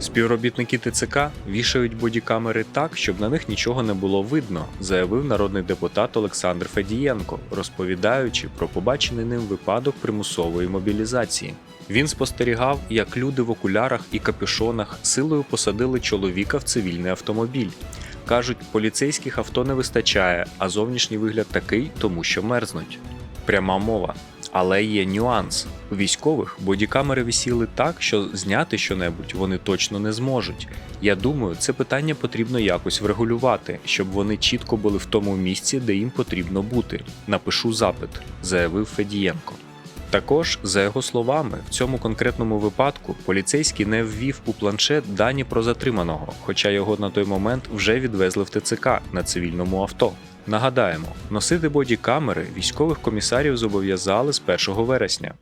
Співробітники ТЦК вішають бодікамери так, щоб на них нічого не було видно, заявив народний депутат Олександр Федієнко, розповідаючи про побачений ним випадок примусової мобілізації. Він спостерігав, як люди в окулярах і капюшонах силою посадили чоловіка в цивільний автомобіль. Кажуть, поліцейських авто не вистачає, а зовнішній вигляд такий, тому що мерзнуть. Пряма мова. Але є нюанс. У військових бодікамери висіли так, що зняти щонебудь вони точно не зможуть. Я думаю, це питання потрібно якось врегулювати, щоб вони чітко були в тому місці, де їм потрібно бути. Напишу запит, заявив Федієнко. Також, за його словами, в цьому конкретному випадку поліцейський не ввів у планшет дані про затриманого, хоча його на той момент вже відвезли в ТЦК на цивільному авто. Нагадаємо, носити боді камери військових комісарів зобов'язали з 1 вересня.